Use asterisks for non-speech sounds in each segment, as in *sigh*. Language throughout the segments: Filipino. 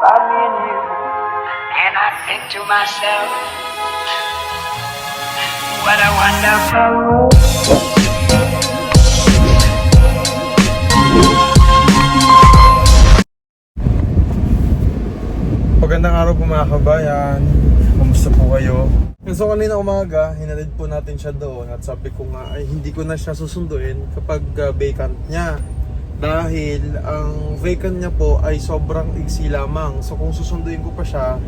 about me and you. And I think to myself, what a wonderful world. Magandang araw po mga kabayan. Kamusta po kayo? So kanina umaga, hinalid po natin siya doon at sabi ko nga ay hindi ko na siya susunduin kapag uh, vacant niya. Dahil ang vacant niya po ay sobrang iksi lamang. So kung susunduin ko pa siya,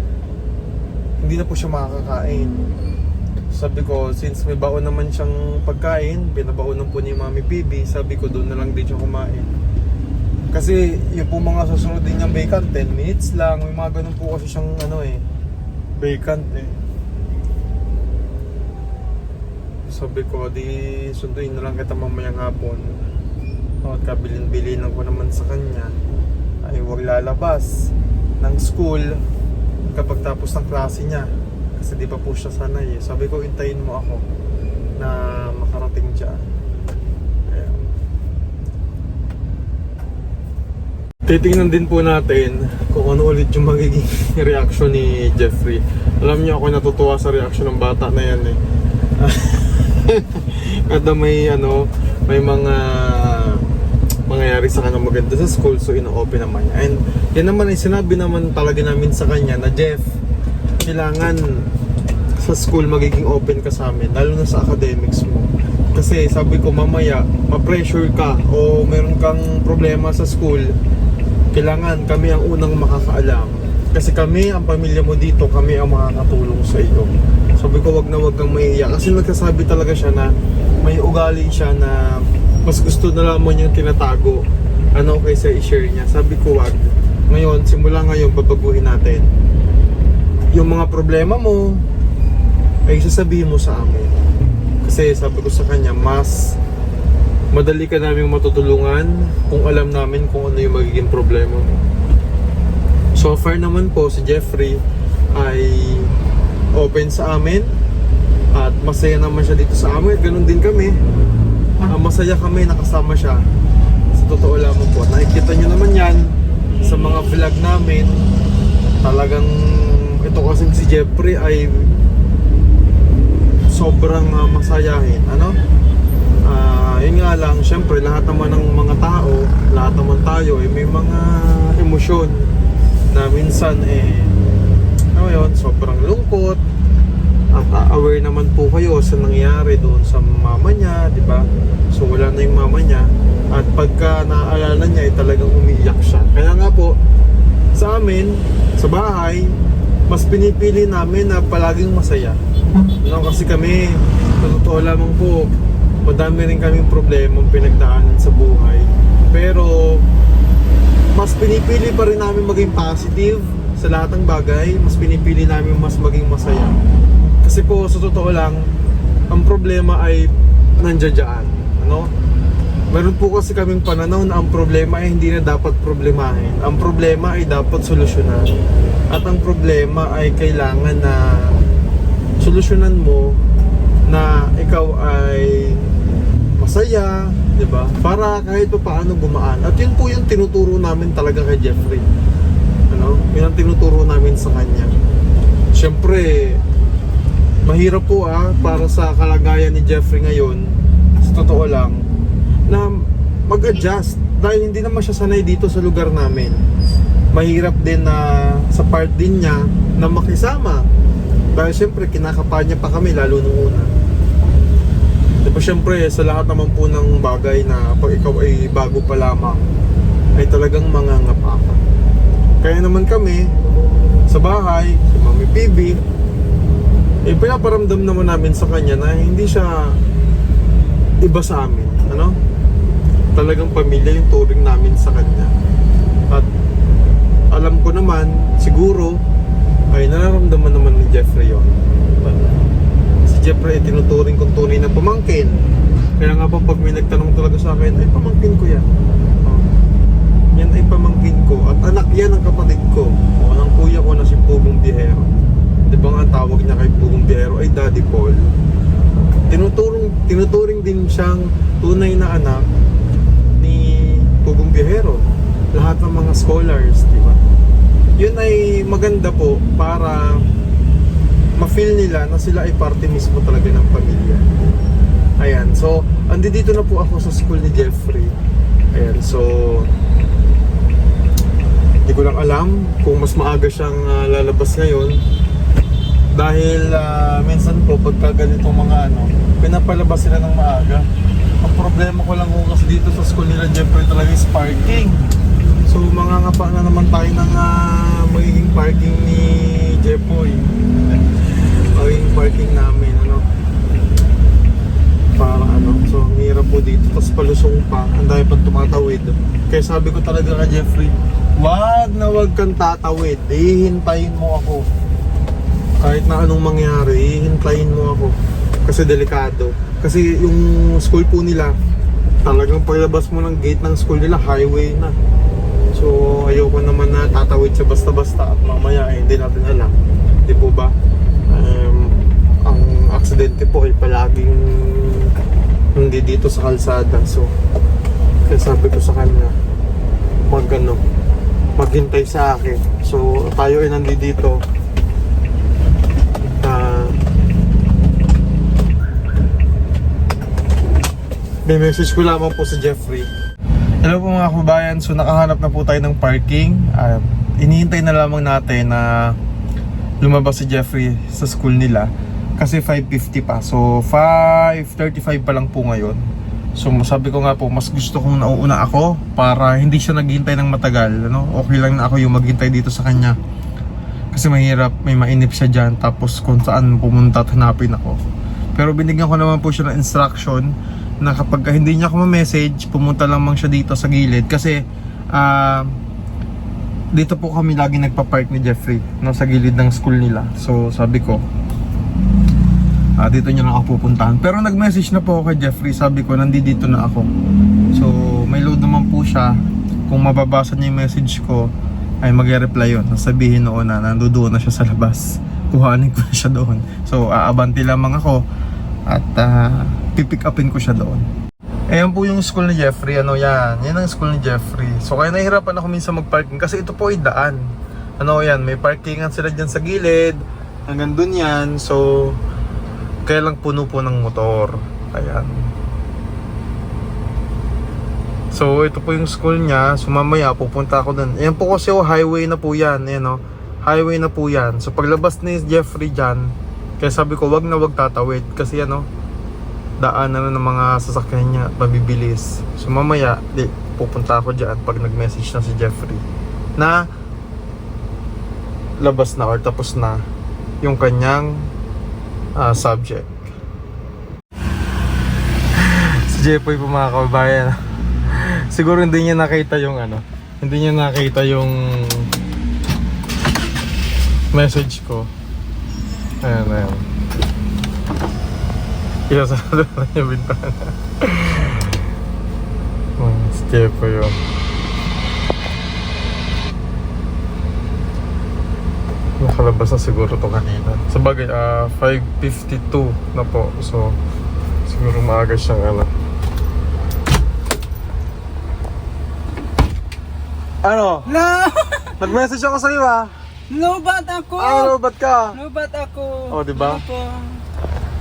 hindi na po siya makakakain. Sabi ko, since may baon naman siyang pagkain, binabaonan po ni Mami PB, sabi ko doon na lang din siya kumain. Kasi yung po mga susunod din niyang vacant, 10 minutes lang. May mga ganun po kasi siyang ano eh, vacant eh. Sabi ko, di sunduin na lang kita mamayang hapon. O, at kabilin-bilinan ko naman sa kanya ay huwag lalabas ng school kapag tapos ng klase niya. Kasi di pa po siya sanay eh. Sabi ko, intayin mo ako na makarating dyan. Ayan. Titingnan din po natin kung ano ulit yung magiging *laughs* reaction ni Jeffrey. Alam niyo ako natutuwa sa reaction ng bata na yan eh. *laughs* Kada may ano, may mga mangyayari sa kanya maganda sa school so ino-open naman niya. And yan naman ay sinabi naman talaga namin sa kanya na Jeff, kailangan sa school magiging open ka sa amin, lalo na sa academics mo. Kasi sabi ko mamaya, ma-pressure ka o meron kang problema sa school, kailangan kami ang unang makakaalam. Kasi kami, ang pamilya mo dito, kami ang makakatulong sa iyo. Sabi ko, wag na wag kang maiiyak. Kasi nagsasabi talaga siya na may ugali siya na mas gusto na lamang niyang tinatago. Ano kaysa i-share niya. Sabi ko, wag. Ngayon, simula ngayon, babaguhin natin. Yung mga problema mo, ay sasabihin mo sa amin. Kasi sabi ko sa kanya, mas madali ka namin matutulungan kung alam namin kung ano yung magiging problema mo. So far naman po si Jeffrey ay open sa amin at masaya naman siya dito sa amin. Ganun din kami. Ah, masaya kami nakasama siya. Sa totoo lamang po. Nakikita nyo naman yan sa mga vlog namin. Talagang ito kasing si Jeffrey ay sobrang ah, masayahin. Ano? Ah, yun nga lang, syempre lahat naman ng mga tao, lahat naman tayo ay may mga emosyon na minsan eh ano yun, sobrang lungkot at ah, aware naman po kayo sa nangyari doon sa mama niya, di ba? So wala na yung mama niya at pagka naaalala niya ay talagang umiiyak siya. Kaya nga po sa amin, sa bahay, mas pinipili namin na palaging masaya. No, kasi kami, totoo lamang po, madami rin kaming problema pinagdaanan sa buhay. Pero, mas pinipili pa rin namin maging positive sa lahat ng bagay. Mas pinipili namin mas maging masaya. Kasi po, sa totoo lang, ang problema ay nandiyan. Ano? Meron po kasi kaming pananaw na ang problema ay hindi na dapat problemahin. Ang problema ay dapat solusyonan. At ang problema ay kailangan na solusyonan mo na ikaw ay masaya, 'di ba? Para kahit pa paano gumaan. At yun po yung tinuturo namin talaga kay Jeffrey. Ano? Yun ang tinuturo namin sa kanya. Siyempre, mahirap po ah para sa kalagayan ni Jeffrey ngayon. Sa totoo lang na mag-adjust dahil hindi naman siya sanay dito sa lugar namin. Mahirap din na sa part din niya na makisama. Dahil siyempre kinakapa niya pa kami lalo nung una. Di ba siyempre sa lahat naman po ng bagay na pag ikaw ay bago pa lamang ay talagang mangangapa ka. Kaya naman kami sa bahay, si Mami PB, eh pinaparamdam naman namin sa kanya na hindi siya iba sa amin. Ano? Talagang pamilya yung turing namin sa kanya. At alam ko naman, siguro, ay nararamdaman naman ni Jeffrey yun. Si Jeffrey ay tinuturing kong tunay na pamangkin. Kaya nga po pag may nagtanong talaga sa akin, ay pamangkin ko yan. Oh. Yan ay pamangkin ko. At anak yan ng kapatid ko. O ng kuya ko na si Pugong Bihero. Di ba nga ang tawag niya kay Bihero ay Daddy Paul. Tinuturing, tinuturing din siyang tunay na anak ni Bihero. Lahat ng mga scholars, di ba? yun ay maganda po para ma-feel nila na sila ay parte mismo talaga ng pamilya. Ayan, so andi dito na po ako sa school ni Jeffrey. Ayan, so hindi ko lang alam kung mas maaga siyang ah, lalabas ngayon dahil ah, minsan po pagka ganitong mga ano, pinapalabas sila ng maaga. Ang problema ko lang po kasi dito sa school nila Jeffrey talaga is parking. So mga ngapa na naman tayo ng ah, magiging parking ni Jeffoy. *laughs* magiging parking namin ano. Para ano, so ang hirap po dito. Tapos palusong pa, ang dami pang tumatawid. Kaya sabi ko talaga kay Jeffrey, wag na wag kang tatawid. Hihintayin mo ako kahit na anong mangyari, hintayin mo ako. Kasi delikado. Kasi yung school po nila, talagang paglabas mo ng gate ng school nila, highway na. So, ayoko naman na tatawid siya basta-basta at mamaya eh, hindi natin alam. Di po ba? Um, ang aksidente po ay palaging hindi dito sa kalsada. So, kaya sabi ko sa kanya, mag ano, maghintay sa akin. So, tayo ay nandito Ah. May message ko lamang po sa Jeffrey. Hello po mga kababayan, so nakahanap na po tayo ng parking. Uh, inihintay na lamang natin na lumabas si Jeffrey sa school nila kasi 5.50 pa. So 5.35 pa lang po ngayon. So sabi ko nga po, mas gusto kong nauuna ako para hindi siya naghihintay ng matagal. Ano? Okay lang na ako yung maghintay dito sa kanya. Kasi mahirap, may mainip siya dyan Tapos kung saan pumunta at hanapin ako Pero binigyan ko naman po siya ng instruction Na kapag hindi niya ako ma-message Pumunta lamang siya dito sa gilid. Kasi ah, Dito po kami lagi nagpa-park ni Jeffrey no, Sa gilid ng school nila. So sabi ko ah, Dito niya lang ako pupuntahan. Pero nag-message na po ako kay Jeffrey. Sabi ko nandito na ako. So may load naman po siya. Kung mababasa niya yung message ko ay magre-reply yun. Sasabihin noon na nandoon na siya sa labas. Kuhanin ko na siya doon. So, aabanti lamang ako at uh, pipick upin ko siya doon. Ayan po yung school ni Jeffrey. Ano yan? Yan ang school ni Jeffrey. So, kaya nahihirapan ako minsan mag-parking kasi ito po ay daan. Ano yan? May parkingan sila dyan sa gilid. Hanggang dun yan. So, kaya lang puno po ng motor. Ayan. So, ito po yung school niya. So, mamaya pupunta ako dun. Ayan po kasi oh, highway na po yan. Ayan oh. Highway na po yan. So, paglabas ni Jeffrey dyan, kaya sabi ko, wag na wag tatawid. Kasi ano, daan na ng mga sasakyan niya, mabibilis. So, mamaya, di, pupunta ako dyan pag nag-message na si Jeffrey. Na, labas na or tapos na yung kanyang ah, subject. si Jeffoy po mga kababayan. Siguro hindi niya nakita yung ano, hindi niya nakita yung message ko. Ayan, ayan. Isasado na niya bintana. Oh, si Jepo yun. Nakalabas na siguro to kanina. Sa bagay, ah 5.52 na po. So, siguro maaga siyang ano. Ano? No! Nag-message ako sa iyo ah. Lobat ako! Ah, ba't ka? Lobat ako! Oh, di ba?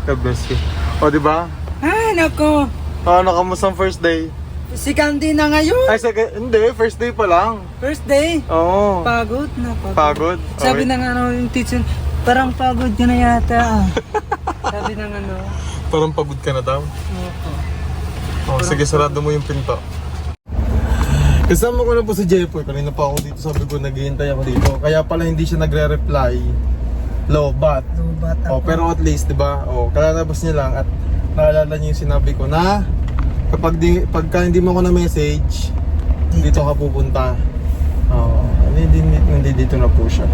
God bless you. O, di ba? Ay, nako! Ano, kamusta ang first day? Si Candy na ngayon! Ay, second, hindi, first day pa lang. First day! Oo. Pagod na pagod. Pagod? Sabi Okay. ng ano yung teacher, parang pagod ka na yata. ah." *laughs* Sabi ng ano, Parang pagod ka na daw. opo. Oh, sige, sarado mo yung pinto. Kasama ko na po si Jeffoy. Kanina pa ako dito. Sabi ko, naghihintay ako dito. Kaya pala hindi siya nagre-reply. Low, but. Lobat ako. Oh, pero at least, di ba? Oh, kalalabas niya lang at naalala niya yung sinabi ko na kapag di, pagka hindi mo ako na message, dito ka pupunta. Oh, hindi, hindi, hindi dito na po siya.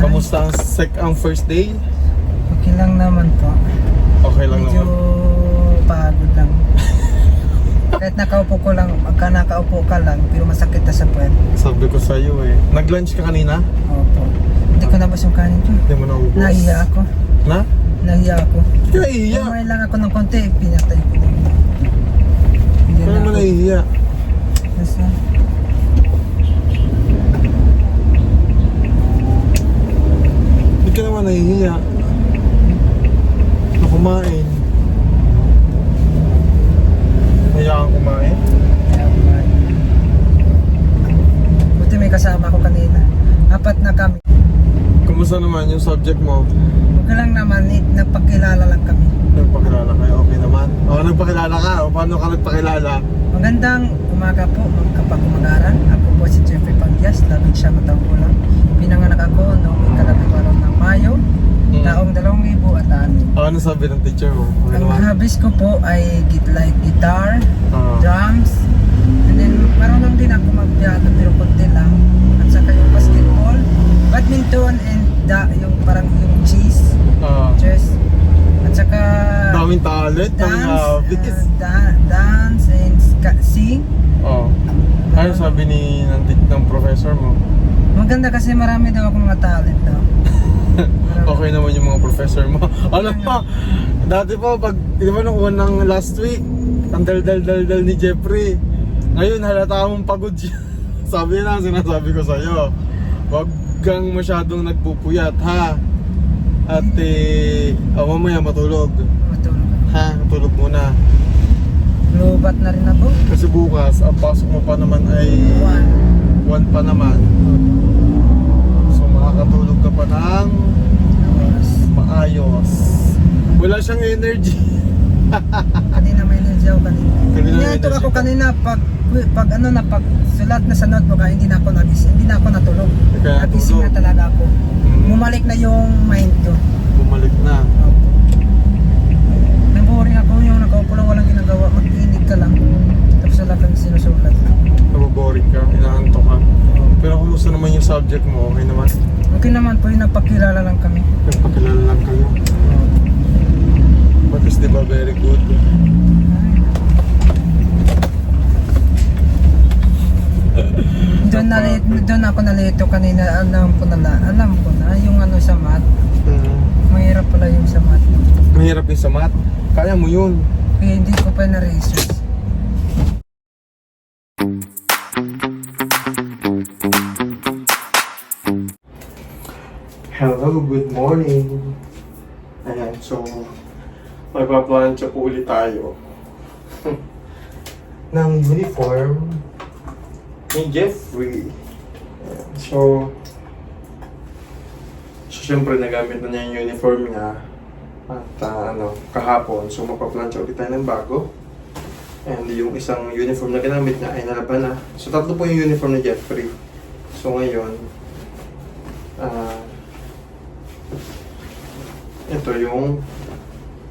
Kamusta ang, sec, ang first day? Okay lang naman po. Okay lang Medyo naman. pagod lang. *laughs* Kahit nakaupo ko lang, magka nakaupo ka lang, pero masakit na sa puwet. Sabi ko sa'yo eh. Nag-lunch ka kanina? Opo. Hindi ko nabas yung kanin ko. Hindi mo naubos? Nahiya ako. Na? Nahiya ako. Nahiya? Kumain lang ako ng konti, pinatay ko. Hindi Kaya na mo nahiya? Kasi... Hindi ka naman nahihiya na kumain. Nahiya kang kumain? Kaya kumain. Buti may kasama ko kanina. Apat na kami. Kumusta naman yung subject mo? Okay lang naman, eh, nagpakilala lang kami. Nagpakilala kayo, okay naman? Oo, nagpakilala ka. O, paano ka nagpakilala? Magandang umaga po, magkapag-umagaran. Ako po si Jeffrey Pangyas, labing siya matang ko lang. Pinanganak ako noong ikalabing ng Mayo, Hmm. taong dalawang libo at anim. O, ano sabi ng teacher mo? Okay Ang hobbies ko po ay git like guitar, Oo. drums, and then marunong din ako mag-piano pero konti lang. At saka yung basketball, badminton, and da, yung parang yung chess, Oo. chess. At saka daming talent, dance, hobbies. uh, da- dance and ska- sing. Oo. Ano sabi ni ng, tit- ng professor mo? Maganda kasi marami daw akong mga talent daw. Marami. *laughs* Okay naman yung mga professor mo. *laughs* Alam mo, dati po, pag, di ba nung unang last week, ang dal-dal-dal-dal ni Jeffrey. Ngayon, halata mong pagod siya. *laughs* Sabi na, sinasabi ko sa'yo, wag kang masyadong nagpupuyat, ha? At, eh, oh, mamaya matulog. Matulog. Ha? Matulog muna. Lubat na rin ako. Kasi bukas, ang pasok mo pa naman ay One. one pa naman. So, makakatulog ka pa ng maayos. Wala siyang energy. Kanina may energy ako kanina. Kanina energy ako ka. kanina pag pag ano na pag sulat na sa notebook ah, hindi na ako nagis hindi na ako natulog. Kaya Nagising na talaga ako. Mm. Bumalik na yung mind ko. Bumalik na. Opo. Naboring ako yung nakaupo lang walang ginagawa. Mag-inig ka lang. Tapos wala kang sinusulat. Naboboring ka, inaantok ka. Pero kumusta naman yung subject mo? Okay naman? Okay naman po yung nagpakilala lang kami. Nagpakilala lang kayo. But is di ba very good? Doon na doon ako nalito kanina. Alam ko na la- alam ko na yung ano sa math. Mm. Mahirap pala yung sa math. Mahirap yung sa math. Kaya mo yun. Kaya hindi ko pa na-research. Hello, good morning. Ayan, so magpaplansya po ulit tayo *laughs* ng uniform ni Jeffrey. So, so syempre nagamit na niya yung uniform niya at ah, ano, kahapon. So magpaplansya ulit tayo ng bago. And yung isang uniform na ginamit niya ay nalaban na. So tatlo po yung uniform ni Jeffrey. So ngayon, ah, ito yung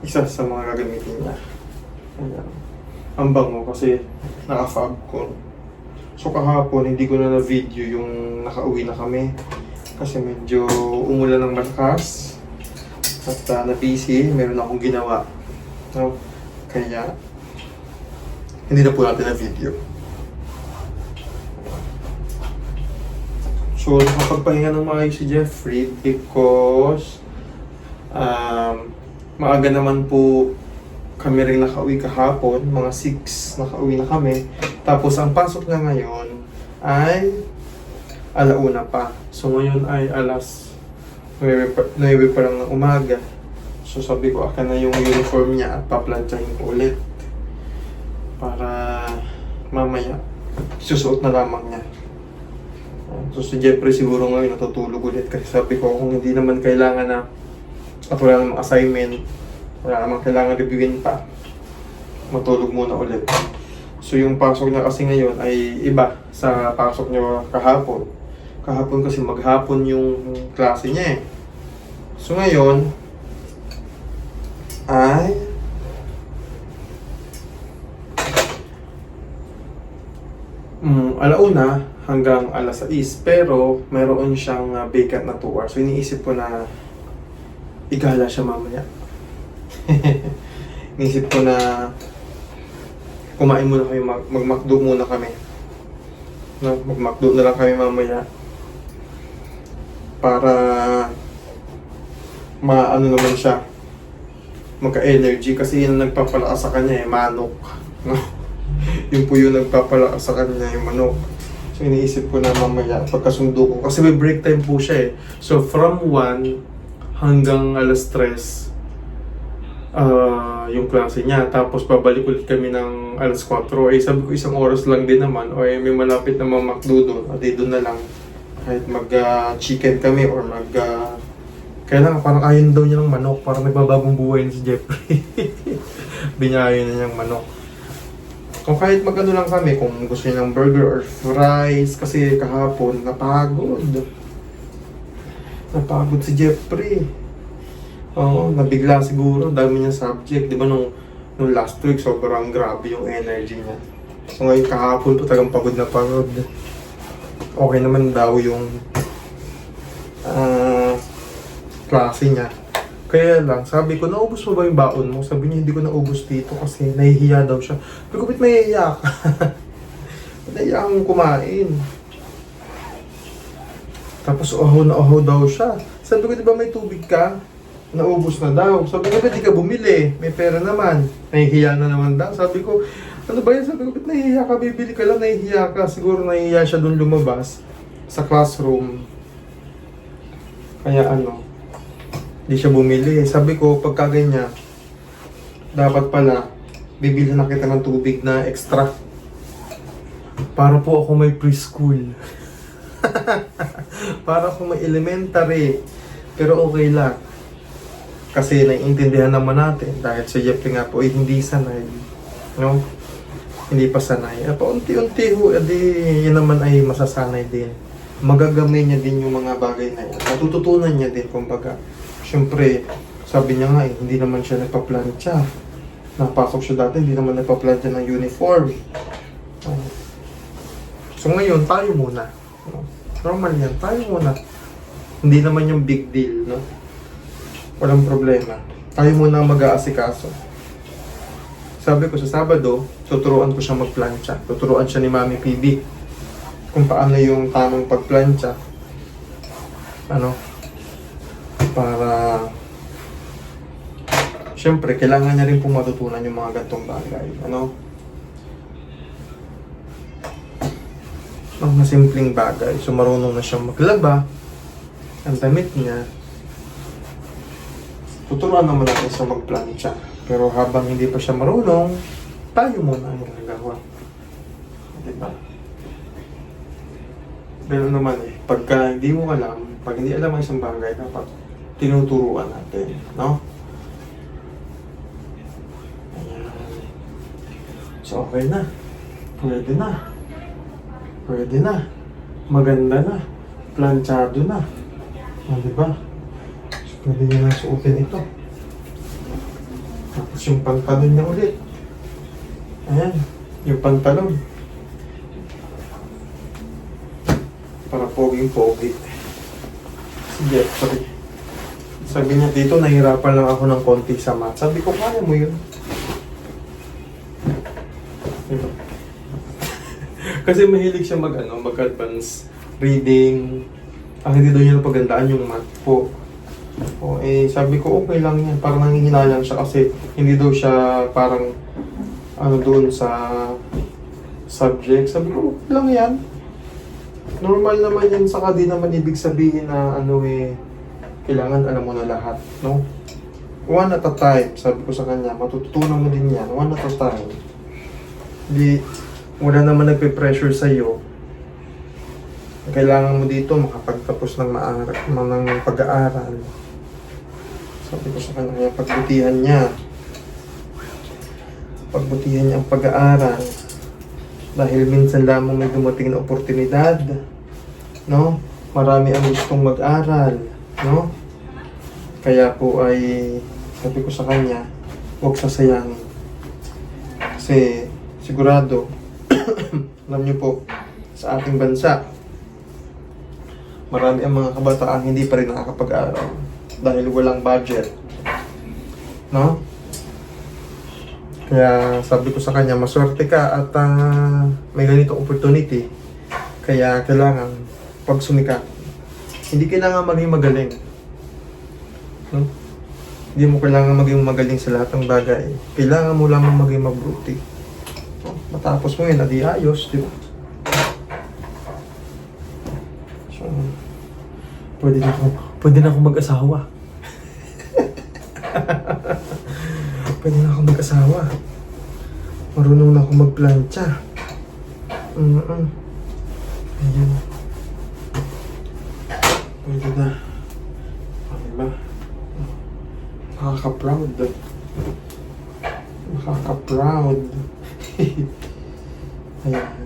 isa sa mga gagamitin niya. Ayan. Ang bango kasi naka-fog ko. So kahapon hindi ko na na-video yung nakauwi na kami. Kasi medyo umulan ng malakas. At uh, na-busy, meron akong ginawa. No? Kaya hindi na po natin na-video. So, nakapagpahinga ng maayos si Jeffrey because um, maaga naman po kami rin nakauwi kahapon, mga 6 nakauwi na kami. Tapos ang pasok na ngayon ay alauna pa. So ngayon ay alas 9 pa, 9 pa lang ng umaga. So sabi ko, akin na yung uniform niya at paplantsahin ko ulit. Para mamaya, susuot na lamang niya. So si Jeffrey siguro ngayon natutulog ulit kasi sabi ko kung hindi naman kailangan na at wala namang assignment, wala namang kailangan reviewin pa, matulog muna ulit. So yung pasok niya kasi ngayon ay iba sa pasok niya kahapon. Kahapon kasi maghapon yung klase niya eh. So ngayon, ay Mm, alauna hanggang alas 6 pero mayroon siyang uh, vacant na 2 hours. So iniisip ko na igala siya mamaya. *laughs* iniisip ko na kumain muna kami, mag magmakdo muna kami. No, magmakdo na lang kami mamaya para maano naman siya magka-energy kasi yun ang nagpapalakas sa kanya eh, manok. No? *laughs* yung po yung nagpapalakas sa kanya yung manok. So iniisip ko na mamaya pagkasundo ko kasi may break time po siya eh. So from 1 hanggang alas 3 ah yung klase niya. Tapos babalik ulit kami ng alas 4. Eh sabi ko isang oras lang din naman. O eh may malapit na mga McDo doon. At eh, doon na lang. Kahit mag-chicken kami or mag... ah, kailangan parang ayaw daw niya ng manok. Parang nagbabagong buhay na si Jeffrey. *laughs* Binyayo na niyang manok. Kung kahit magano lang kami, kung gusto niya ng burger or fries, kasi kahapon, napagod. Napagod si Jeffrey. Oo, nabigla siguro, dami niya subject. Di ba nung, nung last week, sobrang grabe yung energy niya. So ngayon kahapon po talagang pagod na pagod. Okay naman daw yung ah klase niya. Kaya lang, sabi ko, naubos mo ba yung baon mo? Sabi niya, hindi ko naubos dito kasi nahihiya daw siya. Sabi ko, ba't mahihiya ka? Ba't *laughs* nahihiya kang kumain? Tapos, oho na oho daw siya. Sabi ko, di ba may tubig ka? Naubos na daw. Sabi ko, ba't di ka bumili? May pera naman. Nahihiya na naman daw. Sabi ko, ano ba yan? Sabi ko, ba't nahihiya ka? Bibili ka lang, nahihiya ka. Siguro nahihiya siya doon lumabas sa classroom. Kaya ano, hindi siya bumili. Sabi ko, pagka ganyan, dapat pala, bibili na kita ng tubig na extra. Para po ako may preschool. *laughs* Para ako may elementary. Pero okay lang. Kasi naiintindihan naman natin dahil si Jeffrey nga po ay hindi sanay. No? Hindi pa sanay. At unti-unti ho, edi yun naman ay masasanay din. Magagamay niya din yung mga bagay na yan. Matututunan niya din, kumbaga. Siyempre, sabi niya nga eh, hindi naman siya nagpa-plancha. Napasok siya dati, hindi naman nagpa-plancha ng uniform. Oh. So ngayon, tayo muna. No? Normal yan, tayo muna. Hindi naman yung big deal, no? Walang problema. Tayo muna ang mag-aasikaso. Sabi ko sa Sabado, tuturuan ko siya magplancha. Tuturuan siya ni Mami PB kung paano yung tamang pagplancha. Ano? Para Siyempre, kailangan niya rin pong matutunan yung mga gantong bagay. Ano? Mga simpleng bagay. So, marunong na siyang maglaba. Ang damit niya. Tuturuan naman natin sa magplancha. Pero habang hindi pa siya marunong, tayo muna ang nagagawa. Diba? Pero naman eh, pagka hindi mo alam, pag hindi alam ang isang bagay, dapat tinuturuan natin, no? Ayan. So, okay na. Pwede na. Pwede na. Maganda na. Planchado na. O, diba? Pwede niya na suotin ito. Tapos yung pantalon niya ulit. Ayan. Yung pantalon. Para poging-pogi. Si Jeffrey. Sabi niya dito, nahirapan lang ako ng konti sa math. Sabi ko, kaya mo yun. *laughs* Kasi mahilig siya mag, ano, mag-advance reading. Ang hindi daw niya napagandaan yung math po. O, eh, sabi ko, okay lang yan. Parang nangihinayang siya kasi hindi daw siya parang ano doon sa subject. Sabi ko, okay lang yan. Normal naman yan. Saka di naman ibig sabihin na ano eh, kailangan alam mo na lahat. No? One at a time. Sabi ko sa kanya, matututunan mo din yan. One at a time. Di, wala naman nagpe-pressure sa'yo. Kailangan mo dito makapagtapos ng maaral, ng pag-aaral. Sabi ko sa kanya, pagbutihan niya. Pagbutihan niya ang pag-aaral. Dahil minsan lamang may dumating na oportunidad. No? Marami ang gustong mag-aral. No? Kaya po ay, sabi ko sa kanya, huwag sasayangin. Kasi sigurado, *clears throat* alam niyo po, sa ating bansa, marami ang mga kabataan hindi pa rin nakakapag-aral dahil walang budget. No? Kaya sabi ko sa kanya, maswerte ka at ah, may ganitong opportunity. Kaya kailangan, pag sumika, hindi kailangan maging magaling. No? Hindi mo kailangan maging magaling sa lahat ng bagay. Kailangan mo lamang maging mabuti. No? Matapos mo yun, adi ayos, di ba? So, pwede na ako, pwede na ako mag-asawa. Pwede na ako mag-asawa. Marunong na ako magplancha. Mm-mm. Ayan. Pwede na. Okay ba? Nakaka-proud. Nakaka-proud. *laughs* Ayan.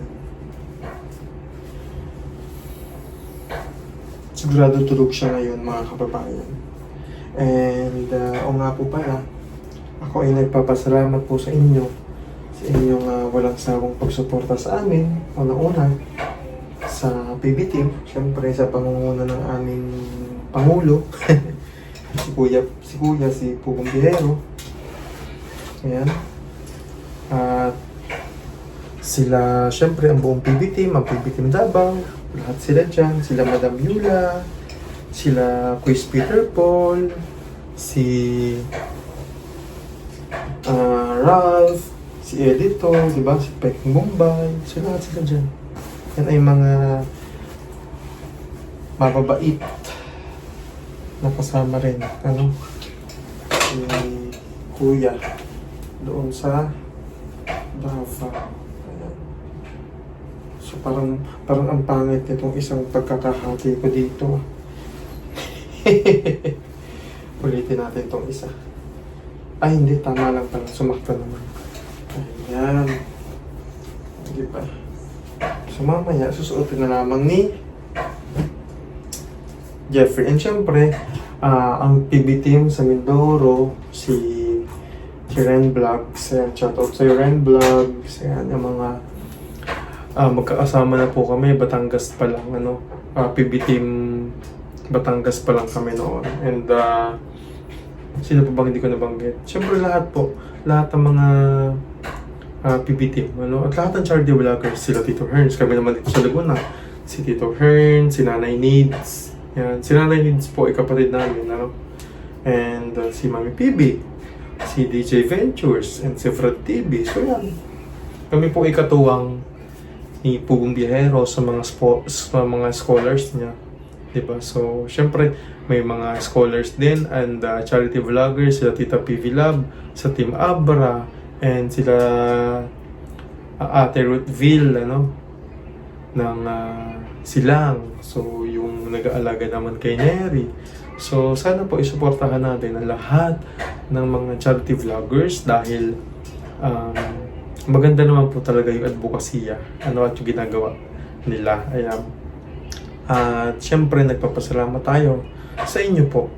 Sigurado tulog siya ngayon mga kababayan. And uh, o nga po pala, ako ay nagpapasalamat po sa inyo sa inyong uh, walang sawang pagsuporta sa amin. Una-una, sa PB team, syempre sa pangunguna ng aming Pangulo, *laughs* si Kuya, si Kuya, si Pugong Bihero. Ayan. At sila, syempre, ang buong PB team, ang PB Davao, lahat sila dyan, sila Madam Yula, sila Quiz Peter Paul, si ah, Ralph, si Edito, di ba? Si Pek Mumbai, so lahat sila dyan. Yan ay mga mababait na kasama rin. Ano? Si Kuya doon sa Davao. So parang parang ang pangit nitong isang pagkakahati ko dito. *laughs* Ulitin natin tong isa. Ay, hindi. Tama lang pala. Sumakto naman. Ayan. Hindi ba? So mamaya, susuotin na lamang ni Jeffrey. And syempre, ah, ang PB team sa Mindoro, si si Ren Vlogs. Ayan, shout out sa Ren Vlogs. Ayan, yung mga ah, magkakasama na po kami. Batangas pa lang, ano. ah, PB team Batangas pa lang kami noon. And ah, sino pa bang hindi ko nabanggit? Syempre lahat po. Lahat ng mga uh, PB team. Ano? At lahat ng charity vloggers, sila Tito Hearns. Kami naman dito sa Laguna. Si Tito Hearns, si Nanay Needs. Yan. Si Nanay Needs po ay kapatid namin. Ano? And uh, si Mami PB. Si DJ Ventures. And si Fred TV. So yan. Kami po ay katuwang ni Pugong Biyahero sa mga spo- sa mga scholars niya. 'Di ba? So, syempre may mga scholars din and uh, charity vloggers sila Tita PV Lab, sa Team Abra and sila uh, Ate Ruthville ano ng uh, Silang. So, yung nag-aalaga naman kay Neri. So, sana po isuportahan natin ang lahat ng mga charity vloggers dahil um, maganda naman po talaga yung advokasya ano at yung ginagawa nila. Ayan. At syempre nagpapasalamat tayo sa inyo po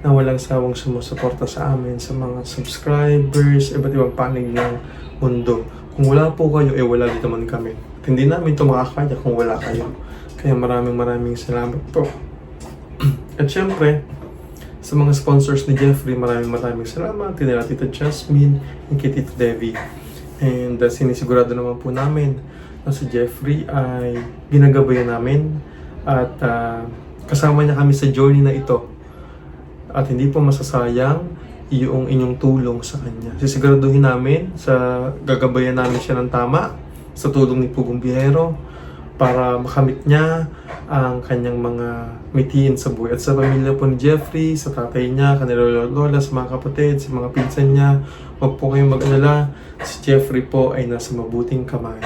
na walang sawang sumusuporta sa amin sa mga subscribers, iba't ibang panig ng mundo. Kung wala po kayo, eh wala din naman kami. At hindi namin ito makakaya kung wala kayo. Kaya maraming maraming salamat po. *clears throat* At syempre, sa mga sponsors ni Jeffrey, maraming maraming salamat. Tinila Tita Jasmine, and kay Tito Devi. And uh, sinisigurado naman po namin na si Jeffrey ay ginagabayan namin at ah, kasama niya kami sa journey na ito. At hindi po masasayang yung inyong tulong sa kanya. Sisiguraduhin namin sa gagabayan namin siya ng tama sa tulong ni Pugong Bihero para makamit niya ang kanyang mga mitiin sa buhay. At sa pamilya po ni Jeffrey, sa tatay niya, kanila lola, sa mga kapatid, sa mga pinsan niya, huwag po kayong mag-alala. Si Jeffrey po ay nasa mabuting kamay.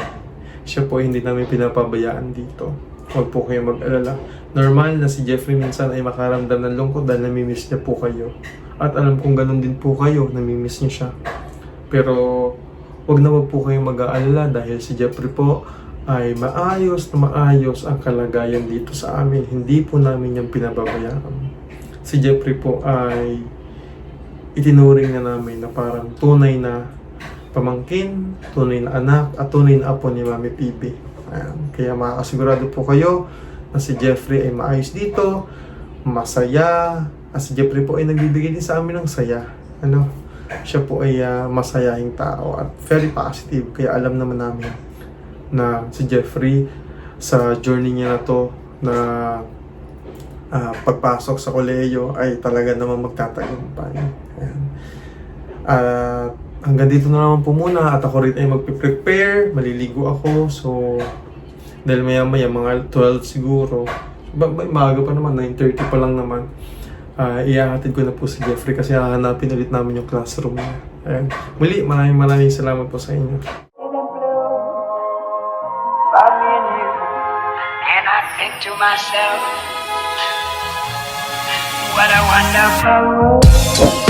Siya po ay hindi namin pinapabayaan dito. Huwag po kayong mag-alala. Normal na si Jeffrey minsan ay makaramdam ng lungkot dahil namimiss niya po kayo. At alam kong ganun din po kayo, namimiss niyo siya. Pero huwag na huwag po kayong mag-aalala dahil si Jeffrey po ay maayos na maayos ang kalagayan dito sa amin. Hindi po namin yung pinababayaan. Si Jeffrey po ay itinuring na namin na parang tunay na pamangkin, tunay na anak, at tunay na apo ni Mami PB. Ayan. Kaya makakasigurado po kayo na si Jeffrey ay maayos dito, masaya, at si Jeffrey po ay nagbibigay din sa amin ng saya. Ano? Siya po ay ah, masayahing tao at very positive. Kaya alam naman namin na si Jeffrey sa journey niya na to na ah, pagpasok sa koleyo ay talaga naman magtatagumpay. Ayan. At hanggang dito na naman po muna at ako rin ay magpe-prepare, maliligo ako. So, dahil maya maya mga 12 siguro. Ba, ba, maaga pa naman, 9.30 pa lang naman. ah, iahatid ko na po si Jeffrey kasi hahanapin ulit namin yung classroom niya. Ayan. Muli, maraming maraming salamat po sa inyo. To myself, what a wonderful world.